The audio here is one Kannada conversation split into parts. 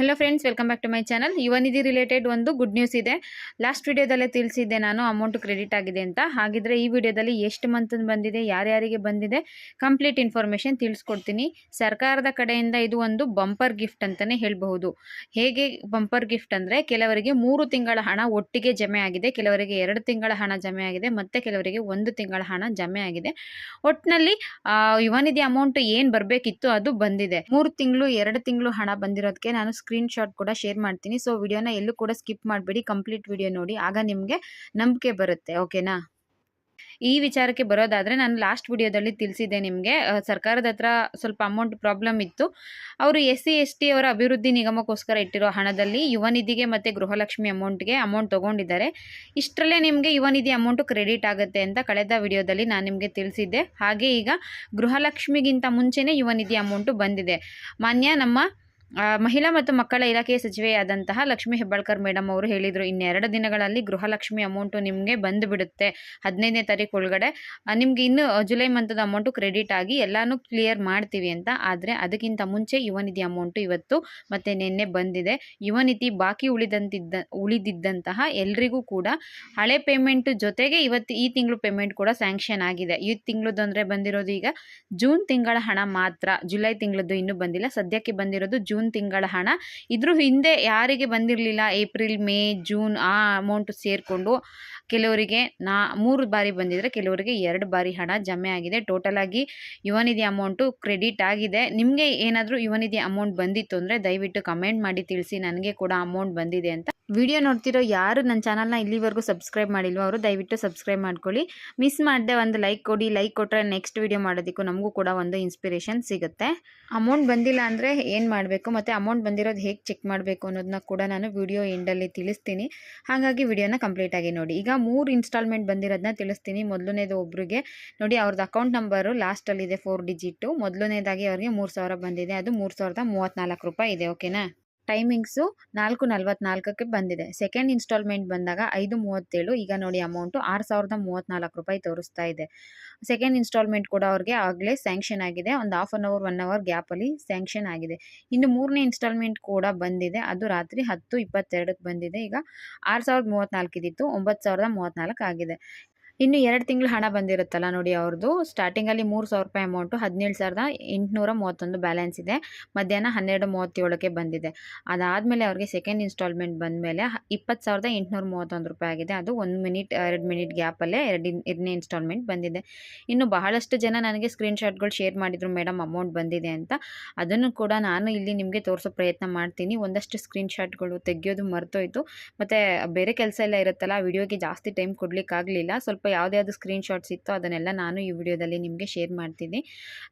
Hello friends welcome back to my channel Yuvanidhi related ಒಂದು ಗುಡ್ ನ್ಯೂಸ್ ಇದೆ. ಲಾಸ್ಟ್ ವಿಡಿಯೋದಲ್ಲೇ ತಿಳಿಸಿದ್ದೆ ನಾನು ಅಮೌಂಟ್ ಕ್ರೆಡಿಟ್ ಆಗಿದೆ ಅಂತ. ಹಾಗಿದ್ರೆ ಈ ವಿಡಿಯೋದಲ್ಲಿ ಎಷ್ಟು ಮಂತ್ ಬಂದಿದೆ ಯಾರ್ಯಾರಿಗೆ ಬಂದಿದೆ ಕಂಪ್ಲೀಟ್ ಇನ್ಫಾರ್ಮೇಷನ್ ತಿಳಿಸ್ಕೊಡ್ತೀನಿ. ಸರ್ಕಾರದ ಕಡೆಯಿಂದ ಇದು ಒಂದು ಬಂಪರ್ ಗಿಫ್ಟ್ ಅಂತಲೇ ಹೇಳಬಹುದು. ಹೇಗೆ ಬಂಪರ್ ಗಿಫ್ಟ್ ಅಂದರೆ, ಕೆಲವರಿಗೆ ಮೂರು ತಿಂಗಳ ಹಣ ಒಟ್ಟಿಗೆ ಜಮೆ ಆಗಿದೆ, ಕೆಲವರಿಗೆ ಎರಡು ತಿಂಗಳ ಹಣ ಜಮೆ ಆಗಿದೆ, ಮತ್ತು ಕೆಲವರಿಗೆ ಒಂದು ತಿಂಗಳ ಹಣ ಜಮೆ ಆಗಿದೆ. ಒಟ್ಟಿನಲ್ಲಿ ಯುವನಿಧಿ ಅಮೌಂಟ್ ಏನು ಬರಬೇಕಿತ್ತು ಅದು ಬಂದಿದೆ. ಮೂರು ತಿಂಗಳು, ಎರಡು ತಿಂಗಳು ಹಣ ಬಂದಿರೋದಕ್ಕೆ ನಾನು ಸ್ಕ್ರೀನ್ ಶಾಟ್ ಕೂಡ ಶೇರ್ ಮಾಡ್ತೀನಿ. ಸೊ ವಿಡಿಯೋನ ಎಲ್ಲೂ ಕೂಡ ಸ್ಕಿಪ್ ಮಾಡಬೇಡಿ. ಕಂಪ್ಲೀಟ್ ವಿಡಿಯೋ ನೋಡಿ. ಆಗ ನಿಮಗೆ ನಂಬಿಕೆ ಬರುತ್ತೆ. ಓಕೆನಾ ಈ ವಿಚಾರಕ್ಕೆ ಬರೋದಾದರೆ ನಾನು ಲಾಸ್ಟ್ ವಿಡಿಯೋದಲ್ಲಿ ತಿಳಿಸಿದ್ದೆ ನಿಮಗೆ. ಸರ್ಕಾರದ ಹತ್ರ ಸ್ವಲ್ಪ ಅಮೌಂಟ್ ಪ್ರಾಬ್ಲಮ್ ಇತ್ತು. ಅವರು ಎಸ್ ಸಿ, ಎಸ್ ಟಿ ಅವರ ಅಭಿವೃದ್ಧಿ ನಿಗಮಕ್ಕೋಸ್ಕರ ಇಟ್ಟಿರೋ ಹಣದಲ್ಲಿ ಯುವ ನಿಧಿಗೆ ಮತ್ತು ಗೃಹಲಕ್ಷ್ಮಿ ಅಮೌಂಟ್ಗೆ ಅಮೌಂಟ್ ತೊಗೊಂಡಿದ್ದಾರೆ. ಇಷ್ಟರಲ್ಲೇ ನಿಮಗೆ ಯುವ ನಿಧಿ ಅಮೌಂಟು ಕ್ರೆಡಿಟ್ ಆಗುತ್ತೆ ಅಂತ ಕಳೆದ ವಿಡಿಯೋದಲ್ಲಿ ನಾನು ನಿಮಗೆ ತಿಳಿಸಿದ್ದೆ. ಹಾಗೆ ಈಗ ಗೃಹಲಕ್ಷ್ಮಿಗಿಂತ ಮುಂಚೆನೇ ಯುವ ನಿಧಿ ಅಮೌಂಟು ಬಂದಿದೆ. ಮಾನ್ಯ ನಮ್ಮ ಮಹಿಳಾ ಮತ್ತು ಮಕ್ಕಳ ಇಲಾಖೆಯ ಸಚಿವೆಯಾದಂತಹ ಲಕ್ಷ್ಮಿ ಹೆಬ್ಬಾಳ್ಕರ್ ಮೇಡಮ್ ಅವರು ಹೇಳಿದರು, ಇನ್ನೆರಡು ದಿನಗಳಲ್ಲಿ ಗೃಹಲಕ್ಷ್ಮಿ ಅಮೌಂಟು ನಿಮಗೆ ಬಂದು ಬಿಡುತ್ತೆ, ಹದಿನೈದನೇ ತಾರೀಕು ಒಳಗಡೆ. ನಿಮಗೆ ಇನ್ನು ಜುಲೈ ಮಂತದ ಅಮೌಂಟು ಕ್ರೆಡಿಟ್ ಆಗಿ ಎಲ್ಲನೂ ಕ್ಲಿಯರ್ ಮಾಡ್ತೀವಿ ಅಂತ, ಆದರೆ ಅದಕ್ಕಿಂತ ಮುಂಚೆ ಯುವನಿಧಿ ಅಮೌಂಟು ಇವತ್ತು ಮತ್ತು ನಿನ್ನೆ ಬಂದಿದೆ. ಯುವನಿಧಿ ಬಾಕಿ ಉಳಿದಂತಿದ್ದ, ಉಳಿದಿದ್ದಂತಹ ಎಲ್ರಿಗೂ ಕೂಡ ಹಳೆ ಪೇಮೆಂಟ್ ಜೊತೆಗೆ ಇವತ್ತು ಈ ತಿಂಗಳು ಪೇಮೆಂಟ್ ಕೂಡ ಸ್ಯಾಂಕ್ಷನ್ ಆಗಿದೆ. ಈ ತಿಂಗಳದ್ದು ಅಂದರೆ ಬಂದಿರೋದು ಈಗ ಜೂನ್ ತಿಂಗಳ ಹಣ ಮಾತ್ರ, ಜುಲೈ ತಿಂಗಳದ್ದು ಇನ್ನೂ ಬಂದಿಲ್ಲ. ಸದ್ಯಕ್ಕೆ ಬಂದಿರೋದು ಜೂನ್ ತಿಂಗಳ ಹಣ. ಇದ್ರ ಹಿಂದೆ ಯಾರಿಗೆ ಬಂದಿರಲಿಲ್ಲ, ಏಪ್ರಿಲ್, ಮೇ, ಜೂನ್ ಆ ಅಮೌಂಟ್ ಸೇರಿಕೊಂಡು ಕೆಲವರಿಗೆ ನಾ ಮೂರು ಬಾರಿ ಬಂದಿದ್ರೆ ಕೆಲವರಿಗೆ ಎರಡು ಬಾರಿ ಹಣ ಜಮೆ ಆಗಿದೆ. ಟೋಟಲ್ ಆಗಿ ಯುವನಿಧಿ ಅಮೌಂಟು ಕ್ರೆಡಿಟ್ ಆಗಿದೆ. ನಿಮಗೆ ಏನಾದರೂ ಯುವನಿಧಿ ಅಮೌಂಟ್ ಬಂದಿತ್ತು ಅಂದರೆ ದಯವಿಟ್ಟು ಕಮೆಂಟ್ ಮಾಡಿ ತಿಳಿಸಿ, ನನಗೆ ಕೂಡ ಅಮೌಂಟ್ ಬಂದಿದೆ ಅಂತ. ವಿಡಿಯೋ ನೋಡ್ತಿರೋ ಯಾರು ನನ್ನ ಚಾನಲ್ನ ಇಲ್ಲಿವರೆಗೂ ಸಬ್ಸ್ಕ್ರೈಬ್ ಮಾಡಿಲ್ವೋ ಅವರು ದಯವಿಟ್ಟು ಸಬ್ಸ್ಕ್ರೈಬ್ ಮಾಡ್ಕೊಳ್ಳಿ. ಮಿಸ್ ಮಾಡದೆ ಒಂದು ಲೈಕ್ ಕೊಡಿ ಲೈಕ್ ಕೊಟ್ಟರೆ ನೆಕ್ಸ್ಟ್ ವಿಡಿಯೋ ಮಾಡೋದಕ್ಕೂ ನಮಗೂ ಕೂಡ ಒಂದು ಇನ್ಸ್ಪಿರೇಷನ್ ಸಿಗುತ್ತೆ. ಅಮೌಂಟ್ ಬಂದಿಲ್ಲ ಅಂದರೆ ಏನು ಮಾಡಬೇಕು? ಮತ್ತು ಅಮೌಂಟ್ ಬಂದಿರೋದು ಹೇಗೆ ಚೆಕ್ ಮಾಡಬೇಕು ಅನ್ನೋದನ್ನ ಕೂಡ ನಾನು ವಿಡಿಯೋ ಎಂಡಲ್ಲಿ ತಿಳಿಸ್ತೀನಿ. ಹಾಗಾಗಿ ವಿಡಿಯೋನ ಕಂಪ್ಲೀಟಾಗಿ ನೋಡಿ. ಈಗ ಮೂರು ಇನ್ಸ್ಟಾಲ್ಮೆಂಟ್ ಬಂದಿರೋದನ್ನ ತಿಳಿಸ್ತೀನಿ. ಮೊದಲನೇದು ಒಬ್ರಿಗೆ. ನೋಡಿ ಅವ್ರದ್ದು ಅಕೌಂಟ್ ನಂಬರು ಲಾಸ್ಟಲ್ಲಿದೆ ಫೋರ್ ಡಿಜಿಟು ಮೊದಲನೇದಾಗಿ ಅವ್ರಿಗೆ ಮೂರು ಸಾವಿರ ಬಂದಿದೆ. ಅದು ಮೂರು ಸಾವಿರದ ಮೂವತ್ತ್ನಾಲ್ಕು ರೂಪಾಯಿ ಇದೆ ಓಕೆನಾ ಟೈಮಿಂಗ್ಸು ನಾಲ್ಕು ನಲ್ವತ್ನಾಲ್ಕಕ್ಕೆ ಬಂದಿದೆ. ಸೆಕೆಂಡ್ ಇನ್ಸ್ಟಾಲ್ಮೆಂಟ್ ಬಂದಾಗ ಐದು ಮೂವತ್ತೇಳು. ಈಗ ನೋಡಿ ಅಮೌಂಟು ಆರು ಸಾವಿರದ ಮೂವತ್ತ್ನಾಲ್ಕು ರೂಪಾಯಿ ತೋರಿಸ್ತಾ ಇದೆ. ಸೆಕೆಂಡ್ ಇನ್ಸ್ಟಾಲ್ಮೆಂಟ್ ಕೂಡ ಅವ್ರಿಗೆ ಆಗಲೇ ಸ್ಯಾಂಕ್ಷನ್ ಆಗಿದೆ. ಒಂದು half an hour one hour ಗ್ಯಾಪಲ್ಲಿ ಸ್ಯಾಂಕ್ಷನ್ ಆಗಿದೆ. ಇನ್ನು ಮೂರನೇ ಇನ್ಸ್ಟಾಲ್ಮೆಂಟ್ ಕೂಡ ಬಂದಿದೆ. ಅದು ರಾತ್ರಿ ಹತ್ತು ಇಪ್ಪತ್ತೆರಡಕ್ಕೆ ಬಂದಿದೆ. ಈಗ ಆರು ಸಾವಿರದ ಮೂವತ್ತ್ನಾಲ್ಕು ಇದ್ದಿತ್ತು ಒಂಬತ್ತು ಸಾವಿರದ ಮೂವತ್ತ್ನಾಲ್ಕು ಆಗಿದೆ. ಇನ್ನು ಎರಡು ತಿಂಗಳು ಹಣ ಬಂದಿರುತ್ತಲ್ಲ ನೋಡಿ ಅವ್ರದ್ದು ಸ್ಟಾರ್ಟಿಂಗಲ್ಲಿ ಮೂರು ಸಾವಿರ ರೂಪಾಯಿ ಅಮೌಂಟು ಹದಿನೇಳು ಸಾವಿರದ ಎಂಟುನೂರ ಮೂವತ್ತೊಂದು ಬ್ಯಾಲೆನ್ಸ್ ಇದೆ. ಮಧ್ಯಾಹ್ನ ಹನ್ನೆರಡು ಮೂವತ್ತೇಳಕ್ಕೆ ಬಂದಿದೆ. ಅದಾದಮೇಲೆ ಅವ್ರಿಗೆ ಸೆಕೆಂಡ್ ಇನ್ಸ್ಟಾಲ್ಮೆಂಟ್ ಬಂದಮೇಲೆ ಇಪ್ಪತ್ತು ಸಾವಿರದ ಎಂಟುನೂರ ಮೂವತ್ತೊಂದು ರೂಪಾಯಿ ಆಗಿದೆ. ಅದು ಒಂದು ಮಿನಿಟ್, ಎರಡು ಮಿನಿಟ್ ಗ್ಯಾಪಲ್ಲೇ ಎರಡು ಎರಡನೇ ಇನ್ಸ್ಟಾಲ್ಮೆಂಟ್ ಬಂದಿದೆ. ಇನ್ನು ಬಹಳಷ್ಟು ಜನ ನನಗೆ ಸ್ಕ್ರೀನ್ಶಾಟ್ಗಳು ಶೇರ್ ಮಾಡಿದರು ಮೇಡಮ್ ಅಮೌಂಟ್ ಬಂದಿದೆ ಅಂತ. ಅದನ್ನು ಕೂಡ ನಾನು ಇಲ್ಲಿ ನಿಮಗೆ ತೋರಿಸೋ ಪ್ರಯತ್ನ ಮಾಡ್ತೀನಿ. ಒಂದಷ್ಟು ಸ್ಕ್ರೀನ್ಶಾಟ್ಗಳು ತೆಗೆಯೋದು ಮರ್ತೋಯ್ತು. ಮತ್ತು ಬೇರೆ ಕೆಲಸ ಎಲ್ಲ ಇರುತ್ತಲ್ಲ ವಿಡಿಯೋಗೆ ಜಾಸ್ತಿ ಟೈಮ್ ಕೊಡಲಿಕ್ಕಾಗಲಿಲ್ಲ. ಸ್ವಲ್ಪ ಯಾವುದ್ಯಾವುದು ಸ್ಕ್ರೀನ್ಶಾಟ್ಸ್ ಇತ್ತು ಅದನ್ನೆಲ್ಲ ನಾನು ಈ ವಿಡಿಯೋದಲ್ಲಿ ನಿಮಗೆ ಶೇರ್ ಮಾಡ್ತೀನಿ.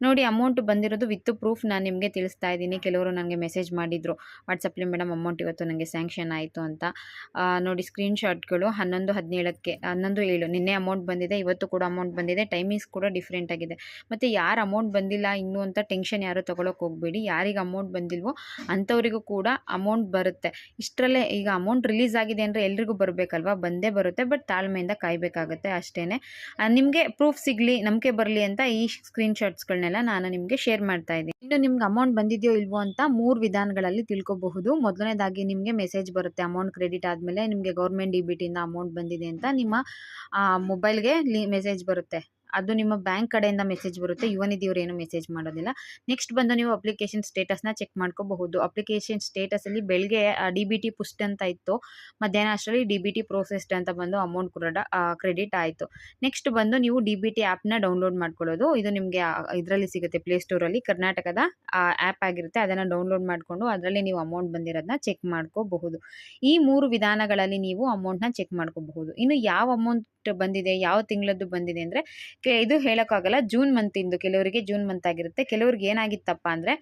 ನೋಡಿ ಅಮೌಂಟ್ ಬಂದಿರೋದು ವಿತ್ ಪ್ರೂಫ್ ನಾನು ನಿಮಗೆ ತಿಳಿಸ್ತಾ ಇದ್ದೀನಿ. ಕೆಲವರು ನನಗೆ ಮೆಸೇಜ್ ಮಾಡಿದರು. ವಾಟ್ಸಪ್ಲಿ ಮೇಡಮ್ ಅಮೌಂಟ್ ಇವತ್ತು ನನಗೆ ಸ್ಯಾಂಕ್ಷನ್ ಆಯಿತು ಅಂತ. ನೋಡಿ ಸ್ಕ್ರೀನ್ ಶಾಟ್ಗಳು ಹನ್ನೊಂದು, ಹದಿನೇಳಕ್ಕೆ, ಹನ್ನೊಂದು, ಏಳು. ನಿನ್ನೆ ಅಮೌಂಟ್ ಬಂದಿದೆ, ಇವತ್ತು ಕೂಡ ಅಮೌಂಟ್ ಬಂದಿದೆ. ಟೈಮಿಂಗ್ಸ್ ಕೂಡ ಡಿಫ್ರೆಂಟ್ ಆಗಿದೆ. ಮತ್ತು ಯಾರು ಅಮೌಂಟ್ ಬಂದಿಲ್ಲ ಇನ್ನೂ ಅಂತ ಟೆನ್ಷನ್ ಯಾರು ತೊಗೊಳಕ್ಕೆ ಹೋಗಬೇಡಿ. ಯಾರಿಗೆ ಅಮೌಂಟ್ ಬಂದಿಲ್ವೋ ಅಂಥವರಿಗೂ ಕೂಡ ಅಮೌಂಟ್ ಬರುತ್ತೆ. ಇಷ್ಟರಲ್ಲೇ ಈಗ ಅಮೌಂಟ್ ರಿಲೀಸ್ ಆಗಿದೆ ಅಂದರೆ ಎಲ್ರಿಗೂ ಬರಬೇಕಲ್ವಾ? ಬಂದೇ ಬರುತ್ತೆ ಬಟ್ ತಾಳ್ಮೆಯಿಂದ ಕಾಯಬೇಕಾಗುತ್ತೆ. ಅಷ್ಟೇ. ನಿಮಗೆ ಪ್ರೂಫ್ ಸಿಗಲಿ, ನಂಬಿಕೆ ಬರಲಿ ಅಂತ ಈ ಸ್ಕ್ರೀನ್ಶಾಟ್ಸ್ಗಳನ್ನೆಲ್ಲ ನಾನು ನಿಮಗೆ ಶೇರ್ ಮಾಡ್ತಾ ಇದ್ದೀನಿ. ಇನ್ನು ನಿಮ್ಗೆ ಅಮೌಂಟ್ ಬಂದಿದೆಯೋ ಇಲ್ವೋ ಅಂತ ಮೂರು ವಿಧಾನಗಳಲ್ಲಿ ತಿಳ್ಕೊಬಹುದು. ಮೊದಲನೇದಾಗಿ ನಿಮಗೆ ಮೆಸೇಜ್ ಬರುತ್ತೆ ಅಮೌಂಟ್ ಕ್ರೆಡಿಟ್ ಆದಮೇಲೆ ನಿಮಗೆ ಗೌರ್ಮೆಂಟ್ ಡಿ ಬಿ ಅಮೌಂಟ್ ಬಂದಿದೆ ಅಂತ ನಿಮ್ಮ ಮೊಬೈಲ್ಗೆ ಲಿ ಮೆಸೇಜ್ ಬರುತ್ತೆ. ಅದು ನಿಮ್ಮ ಬ್ಯಾಂಕ್ ಕಡೆಯಿಂದ ಮೆಸೇಜ್ ಬರುತ್ತೆ. ಯುವ ನಿಧಿಯವರು ಏನು ಮೆಸೇಜ್ ಮಾಡೋದಿಲ್ಲ. ನೆಕ್ಸ್ಟ್ ಬಂದು ನೀವು ಅಪ್ಲಿಕೇಶನ್ ಸ್ಟೇಟಸ್ನ ಚೆಕ್ ಮಾಡ್ಕೋಬಹುದು. ಅಪ್ಲಿಕೇಶನ್ ಸ್ಟೇಟಸಲ್ಲಿ ಬೆಳಗ್ಗೆ ಡಿ ಬಿ ಟಿ ಪುಸ್ಟ್ ಅಂತ ಇತ್ತು. ಮಧ್ಯಾಹ್ನ ಅಷ್ಟರಲ್ಲಿ ಡಿ ಬಿ ಟಿ ಪ್ರೋಸೆಸ್ಡ್ ಅಂತ ಬಂದು ಅಮೌಂಟ್ ಕೂಡ ಕ್ರೆಡಿಟ್ ಆಯಿತು. ನೆಕ್ಸ್ಟ್ ಬಂದು ನೀವು ಡಿ ಬಿ ಟಿ ಆ್ಯಪ್ನ ಡೌನ್ಲೋಡ್ ಮಾಡ್ಕೊಳ್ಳೋದು. ಇದು ನಿಮಗೆ ಇದರಲ್ಲಿ ಸಿಗುತ್ತೆ. ಪ್ಲೇಸ್ಟೋರಲ್ಲಿ ಕರ್ನಾಟಕದ ಆ್ಯಪ್ ಆಗಿರುತ್ತೆ. ಅದನ್ನು ಡೌನ್ಲೋಡ್ ಮಾಡಿಕೊಂಡು ಅದರಲ್ಲಿ ನೀವು ಅಮೌಂಟ್ ಬಂದಿರೋದನ್ನ ಚೆಕ್ ಮಾಡ್ಕೋಬಹುದು. ಈ ಮೂರು ವಿಧಾನಗಳಲ್ಲಿ ನೀವು ಅಮೌಂಟ್ನ ಚೆಕ್ ಮಾಡ್ಕೋಬಹುದು. ಇನ್ನು ಯಾವ ಅಮೌಂಟ್ ಬಂದಿದೆ, ಯಾವ ತಿಂಗಳದ್ದು ಬಂದಿದೆ ಅಂದರೆ ಇದು ಹೇಳೋಕ್ಕಾಗಲ್ಲ, ಜೂನ್ ಮಂತಿಂದು, ಕೆಲವರಿಗೆ ಜೂನ್ ಮಂತ್ ಆಗಿರುತ್ತೆ. ಕೆಲವ್ರಿಗೆ ಏನಾಗಿತ್ತಪ್ಪ ಅಂದರೆ,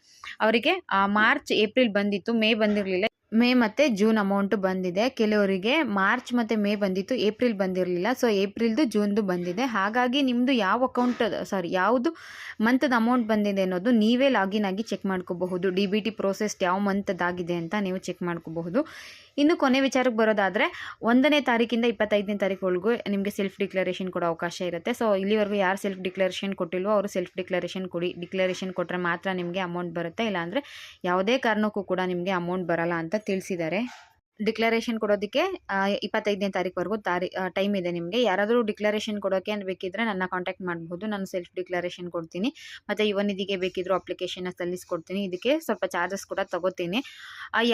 ಅವರಿಗೆ ಮಾರ್ಚ್, ಏಪ್ರಿಲ್ ಬಂದಿತ್ತು, ಮೇ ಬಂದಿರಲಿಲ್ಲ. ಮೇ ಮತ್ತು ಜೂನ್ ಅಮೌಂಟು ಬಂದಿದೆ. ಕೆಲವರಿಗೆ ಮಾರ್ಚ್ ಮತ್ತು ಮೇ ಬಂದಿತ್ತು, ಏಪ್ರಿಲ್ ಬಂದಿರಲಿಲ್ಲ. ಸೊ ಏಪ್ರಿಲ್ದು ಜೂನ್ದು ಬಂದಿದೆ. ಹಾಗಾಗಿ ನಿಮ್ಮದು ಯಾವ ಅಕೌಂಟ್ ಸಾರಿ ಯಾವುದು ಮಂತದ ಅಮೌಂಟ್ ಬಂದಿದೆ ಅನ್ನೋದು ನೀವೇ ಲಾಗಿನ್ ಆಗಿ ಚೆಕ್ ಮಾಡ್ಕೋಬಹುದು. ಡಿ ಬಿ ಟಿ ಪ್ರೋಸೆಸ್ ಯಾವ ಅಂತ ನೀವು ಚೆಕ್ ಮಾಡ್ಕೋಬಹುದು. ಇನ್ನು ಕೊನೆ ವಿಚಾರಕ್ಕೆ ಬರೋದಾದರೆ, ಒಂದನೇ ತಾರೀಕಿಂದ ಇಪ್ಪತ್ತೈದನೇ ತಾರೀಕೊಳಗೂ ನಿಮಗೆ ಸೆಲ್ಫ್ ಡಿಕ್ಲರೇಷನ್ ಕೊಡೋ ಅವಕಾಶ ಇರುತ್ತೆ. ಸೊ ಇಲ್ಲಿವರೆಗೂ ಯಾರು ಸೆಲ್ಫ್ ಡಿಕ್ಲರೇಷನ್ ಕೊಟ್ಟಿಲ್ವೋ ಅವರು ಸೆಲ್ಫ್ ಡಿಕ್ಲರೇಷನ್ ಕೊಡಿ. ಡಿಕ್ಲರೇಷನ್ ಕೊಟ್ಟರೆ ಮಾತ್ರ ನಿಮಗೆ ಅಮೌಂಟ್ ಬರುತ್ತೆ. ಇಲ್ಲಾಂದರೆ ಯಾವುದೇ ಕಾರಣಕ್ಕೂ ಕೂಡ ನಿಮಗೆ ಅಮೌಂಟ್ ಬರಲ್ಲ ಅಂತ ತಿಳಿಸಿದ್ದಾರೆ. ಡಿಕ್ಲರೇಷನ್ ಕೊಡೋದಕ್ಕೆ ಇಪ್ಪತ್ತೈದನೇ ತಾರೀಕುವರೆಗೂ ತಾರಿ ಟೈಮ್ ಇದೆ ನಿಮಗೆ. ಯಾರಾದರೂ ಡಿಕ್ಲರೇಷನ್ ಕೊಡೋಕ್ಕೆ ಬೇಕಿದ್ದರೆ ನನ್ನ ಕಾಂಟ್ಯಾಕ್ಟ್ ಮಾಡ್ಬೋದು. ನಾನು ಸೆಲ್ಫ್ ಡಿಕ್ಲರೇಷನ್ ಕೊಡ್ತೀನಿ. ಮತ್ತು ಯುವನಿಧಿಗೆ ಬೇಕಿದ್ದರೂ ಅಪ್ಲಿಕೇಶನ್ನ ಸಲ್ಲಿಸ್ಕೊಡ್ತೀನಿ. ಇದಕ್ಕೆ ಸ್ವಲ್ಪ ಚಾರ್ಜಸ್ ಕೂಡ ತಗೋತೀನಿ.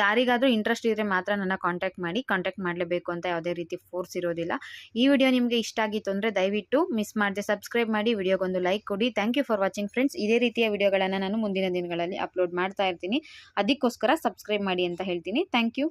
ಯಾರಿಗಾದರೂ ಇಂಟ್ರೆಸ್ಟ್ ಇದ್ದರೆ ಮಾತ್ರ ನನ್ನ ಕಾಂಟ್ಯಾಕ್ಟ್ ಮಾಡಿ ಕಾಂಟ್ಯಾಕ್ಟ್ ಮಾಡಲೇಬೇಕು ಅಂತ ಯಾವುದೇ ರೀತಿ ಫೋರ್ಸ್ ಇರೋದಿಲ್ಲ. ಈ ವಿಡಿಯೋ ನಿಮಗೆ ಇಷ್ಟ ಆಗಿತ್ತು ಅಂದರೆ ದಯವಿಟ್ಟು ಮಿಸ್ ಮಾಡದೆ ಸಬ್ಸ್ಕ್ರೈಬ್ ಮಾಡಿ ವಿಡಿಯೋಗೊಂದು ಲೈಕ್ ಕೊಡಿ. Thank you for watching friends ಇದೇ ರೀತಿಯ ವಿಡಿಯೋಗಳನ್ನು ನಾನು ಮುಂದಿನ ದಿನಗಳಲ್ಲಿ ಅಪ್ಲೋಡ್ ಮಾಡ್ತಾ ಇರ್ತೀನಿ. ಅದಕ್ಕೋಸ್ಕರ ಸಬ್ಸ್ಕ್ರೈಬ್ ಮಾಡಿ ಅಂತ ಹೇಳ್ತೀನಿ. Thank you